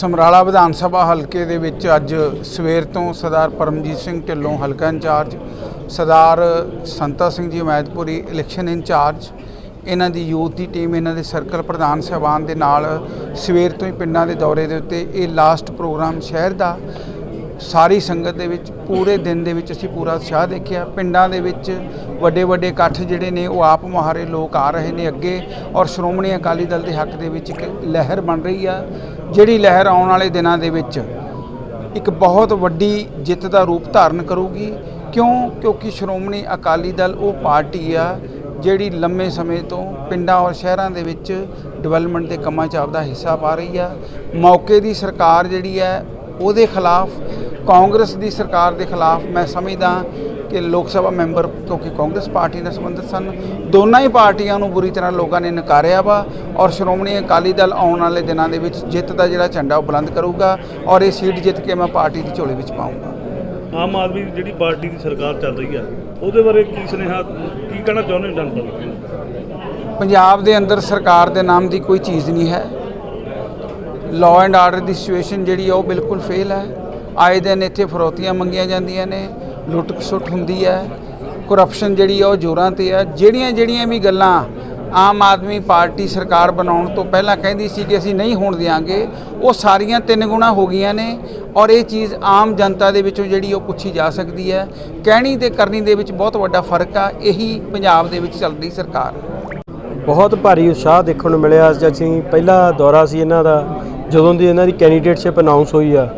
ਸਮਰਾਲਾ ਵਿਧਾਨ ਸਭਾ ਹਲਕੇ ਦੇ ਵਿੱਚ ਅੱਜ ਸਵੇਰ ਤੋਂ ਸਰਦਾਰ ਪਰਮਜੀਤ ਸਿੰਘ ਢਿੱਲੋਂ ਹਲਕਾ ਇੰਚਾਰਜ, ਸਰਦਾਰ ਸੰਤਾ ਸਿੰਘ ਜੀ ਮੈਦਪੁਰੀ ਇਲੈਕਸ਼ਨ ਇੰਚਾਰਜ, ਇਹਨਾਂ ਦੀ ਯੂਥ ਦੀ ਟੀਮ ਇਹਨਾਂ ਦੇ ਸਰਕਲ ਪ੍ਰਧਾਨ ਸਹਿਬਾਨ ਦੇ ਨਾਲ ਸਵੇਰ ਤੋਂ ਹੀ ਪਿੰਡਾਂ ਦੇ ਦੌਰੇ ਦੇ ਉੱਤੇ ਇਹ ਲਾਸਟ ਪ੍ਰੋਗਰਾਮ ਸ਼ਹਿਰ ਦਾ ਸਾਰੀ ਸੰਗਤ ਦੇ ਵਿੱਚ, ਪੂਰੇ ਦਿਨ ਦੇ ਵਿੱਚ ਅਸੀਂ ਪੂਰਾ ਉਤਸ਼ਾਹ ਦੇਖਿਆ। ਪਿੰਡਾਂ ਦੇ ਵਿੱਚ ਵੱਡੇ ਵੱਡੇ ਇਕੱਠ ਜਿਹੜੇ ਨੇ, ਉਹ ਆਪ ਮੁਹਾਰੇ ਲੋਕ ਆ ਰਹੇ ਨੇ ਅੱਗੇ ਔਰ ਸ਼੍ਰੋਮਣੀ ਅਕਾਲੀ ਦਲ ਦੇ ਹੱਕ ਦੇ ਵਿੱਚ ਇੱਕ ਲਹਿਰ ਬਣ ਰਹੀ ਆ। ਜਿਹੜੀ ਲਹਿਰ ਆਉਣ ਵਾਲੇ ਦਿਨਾਂ ਦੇ ਵਿੱਚ ਇੱਕ ਬਹੁਤ ਵੱਡੀ ਜਿੱਤ ਦਾ ਰੂਪ ਧਾਰਨ ਕਰੂਗੀ। ਕਿਉਂ? ਕਿਉਂਕਿ ਸ਼੍ਰੋਮਣੀ ਅਕਾਲੀ ਦਲ ਉਹ ਪਾਰਟੀ ਆ ਜਿਹੜੀ ਲੰਮੇ ਸਮੇਂ ਤੋਂ ਪਿੰਡਾਂ ਔਰ ਸ਼ਹਿਰਾਂ ਦੇ ਵਿੱਚ ਡਿਵੈਲਪਮੈਂਟ ਦੇ ਕੰਮਾਂ 'ਚ ਆਪਦਾ ਹਿੱਸਾ ਪਾ ਰਹੀ ਆ। ਮੌਕੇ ਦੀ ਸਰਕਾਰ ਜਿਹੜੀ ਹੈ ਉਹਦੇ ਖਿਲਾਫ ਕਾਂਗਰਸ ਦੀ ਸਰਕਾਰ ਦੇ ਖਿਲਾਫ ਮੈਂ ਸਮਝਦਾ ਕਿ ਲੋਕ ਸਭਾ ਮੈਂਬਰ ਕਿਉਂਕਿ ਕਾਂਗਰਸ ਪਾਰਟੀ ਨਾਲ ਸੰਬੰਧਿਤ ਸਨ। ਦੋਨਾਂ ਹੀ ਪਾਰਟੀਆਂ ਨੂੰ ਬੁਰੀ ਤਰ੍ਹਾਂ ਲੋਕਾਂ ਨੇ ਨਕਾਰਿਆ ਵਾ ਔਰ ਸ਼੍ਰੋਮਣੀ ਅਕਾਲੀ ਦਲ ਆਉਣ ਵਾਲੇ ਦਿਨਾਂ ਦੇ ਵਿੱਚ ਜਿੱਤ ਦਾ ਜਿਹੜਾ ਝੰਡਾ ਉਹ ਬੁਲੰਦ ਕਰੂਗਾ ਔਰ ਇਹ ਸੀਟ ਜਿੱਤ ਕੇ ਮੈਂ ਪਾਰਟੀ ਦੀ ਝੋਲੀ ਵਿੱਚ ਪਾਉਂਗਾ ਆਮ ਆਦਮੀ ਦੀ ਜਿਹੜੀ ਪਾਰਟੀ ਦੀ ਸਰਕਾਰ ਚੱਲ ਰਹੀ ਆ ਉਹਦੇ ਬਾਰੇ ਕੀ ਸੁਨੇਹਾ ਕੀ ਕਹਿਣਾ ਚਾਹੁੰਦੇ ਹੋ ਜਨਤਾ ਪੰਜਾਬ ਦੇ ਅੰਦਰ ਸਰਕਾਰ ਦੇ ਨਾਮ ਦੀ ਕੋਈ ਚੀਜ਼ ਨਹੀਂ ਹੈ। ਲਾਅ ਐਂਡ ਆਰਡਰ ਦੀ ਸਿਚੁਏਸ਼ਨ ਜਿਹੜੀ ਆ ਉਹ ਬਿਲਕੁਲ ਫੇਲ ਹੈ। ਆਏ ਦਿਨ ਇੱਥੇ ਫਰੋਤੀਆਂ ਮੰਗੀਆਂ ਜਾਂਦੀਆਂ ਨੇ ਲੁੱਟ ਖਸੁੱਟ ਹੁੰਦੀ ਹੈ ਕਰਪਸ਼ਨ ਜਿਹੜੀ ਆ ਉਹ ਜ਼ੋਰਾਂ ਤੇ ਆ। ਜਿਹੜੀਆਂ ਜਿਹੜੀਆਂ ਵੀ ਗੱਲਾਂ ਆਮ ਆਦਮੀ ਪਾਰਟੀ ਸਰਕਾਰ ਬਣਾਉਣ ਤੋਂ ਪਹਿਲਾਂ ਕਹਿੰਦੀ ਸੀ ਕਿ ਅਸੀਂ ਨਹੀਂ ਹੋਣ ਦਿਆਂਗੇ, ਉਹ ਸਾਰੀਆਂ ਤਿੰਨ ਗੁਣਾ ਹੋ ਗਈਆਂ ਨੇ ਔਰ ਇਹ ਚੀਜ਼ ਆਮ ਜਨਤਾ ਦੇ ਵਿੱਚੋਂ ਜਿਹੜੀ ਉਹ ਪੁੱਛੀ ਜਾ ਸਕਦੀ ਹੈ। ਕਹਿਣੀ ਤੇ ਕਰਨੀ ਦੇ ਵਿੱਚ ਬਹੁਤ ਵੱਡਾ ਫ਼ਰਕ ਆ, ਇਹੀ ਪੰਜਾਬ ਦੇ ਵਿੱਚ ਚੱਲ ਰਹੀ ਸਰਕਾਰ। ਬਹੁਤ ਭਾਰੀ ਉਤਸ਼ਾਹ ਦੇਖਣ ਨੂੰ ਮਿਲਿਆ। ਅੱਜ ਅਸੀਂ ਪਹਿਲਾ ਦੌਰਾ ਸੀ ਇਹਨਾਂ ਦਾ, ਜਦੋਂ ਦੀ ਇਹਨਾਂ ਦੀ ਕੈਂਡੀਡੇਟਸ਼ਿਪ ਅਨਾਉਂਸ ਹੋਈ ਆ।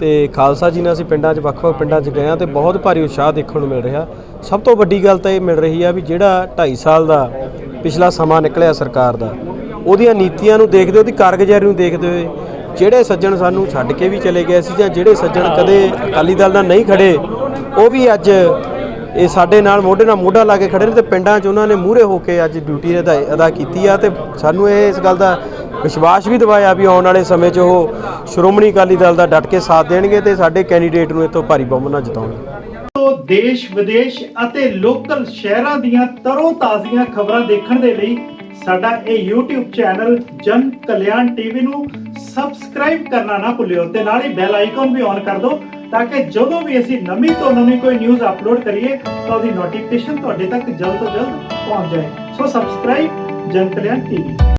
ਤੇ ਖਾਲਸਾ ਜੀ ਨਾਲ ਅਸੀਂ ਪਿੰਡਾਂ 'ਚ, ਵੱਖ-ਵੱਖ ਪਿੰਡਾਂ 'ਚ ਗਏ ਆ ਤੇ ਬਹੁਤ ਭਾਰੀ ਉਤਸ਼ਾਹ ਦੇਖਣ ਨੂੰ ਮਿਲ ਰਿਹਾ। ਸਭ ਤੋਂ ਵੱਡੀ ਗੱਲ ਤਾਂ ਇਹ ਮਿਲ ਰਹੀ ਆ ਵੀ ਜਿਹੜਾ 2.5 ਸਾਲ ਦਾ ਪਿਛਲਾ ਸਮਾਂ ਨਿਕਲਿਆ ਸਰਕਾਰ ਦਾ, ਉਹਦੀਆਂ ਨੀਤੀਆਂ ਨੂੰ ਦੇਖਦੇ ਉਹਦੀ ਕਾਰਗੁਜ਼ਾਰੀ ਨੂੰ ਦੇਖਦੇ ਹੋਏ, ਜਿਹੜੇ ਸੱਜਣ ਸਾਨੂੰ ਛੱਡ ਕੇ ਵੀ ਚਲੇ ਗਏ ਸੀ ਜਾਂ ਜਿਹੜੇ ਸੱਜਣ ਕਦੇ ਅਕਾਲੀ ਦਲ ਨਾਲ ਨਹੀਂ ਖੜੇ, ਉਹ ਵੀ ਅੱਜ ਇਹ ਸਾਡੇ ਨਾਲ ਮੋਢੇ ਨਾਲ ਮੋਢਾ ਲਾ ਕੇ ਖੜੇ ਨੇ ਤੇ ਪਿੰਡਾਂ 'ਚ ਉਹਨਾਂ ਨੇ ਮੂਹਰੇ ਹੋ ਕੇ ਅੱਜ ਡਿਊਟੀ ਅਦਾ ਅਦਾ ਕੀਤੀ ਆ ਤੇ ਸਾਨੂੰ ਇਹ ਇਸ ਗੱਲ ਦਾ ਵਿਸ਼ਵਾਸ ਵੀ ਦਿਵਾਇਆ ਵੀ ਆਉਣ ਵਾਲੇ ਸਮੇਂ 'ਚ ਉਹ ਸ਼੍ਰੋਮਣੀ ਅਕਾਲੀ ਦਲ ਦਾ ਡਟ ਕੇ ਸਾਥ ਦੇਣਗੇ ਤੇ ਸਾਡੇ ਕੈਂਡੀਡੇਟ ਨੂੰ ਇਤੋਂ ਭਾਰੀ ਬਹੁਮਤ ਨਾਲ ਜਿਤਾਉਣਗੇ। ਦੇਸ਼, ਵਿਦੇਸ਼ ਅਤੇ ਲੋਕਲ ਸ਼ਹਿਰਾਂ ਦੀਆਂ ਤਰੋ ਤਾਜ਼ੀਆਂ ਖਬਰਾਂ ਦੇਖਣ ਦੇ ਲਈ ਸਾਡਾ ਇਹ YouTube ਚੈਨਲ ਜਨ ਕਲਿਆਣ ਟੀਵੀ ਨੂੰ ਸਬਸਕ੍ਰਾਈਬ ਕਰਨਾ ਨਾ ਭੁੱਲਿਓ ਤੇ ਨਾਲ ਹੀ ਬੈਲ ਆਈਕਨ ਵੀ ਔਨ ਕਰ ਦਿਓ ਤਾਂ ਕਿ ਜਦੋਂ ਵੀ ਅਸੀਂ ਨਵੀਂ ਤੋਂ ਨਵੀਂ ਕੋਈ ਨਿਊਜ਼ ਅਪਲੋਡ ਕਰੀਏ ਤਾਂ ਉਹਦੀ ਨੋਟੀਫਿਕੇਸ਼ਨ ਤੁਹਾਡੇ ਤੱਕ ਜਲਦ ਤੋਂ ਜਲਦ ਪਹੁੰਚ ਜਾਏ। ਸੋ ਸਬਸਕ੍ਰਾਈਬ ਜਨ ਕਲਿਆਣ ਟੀਵੀ।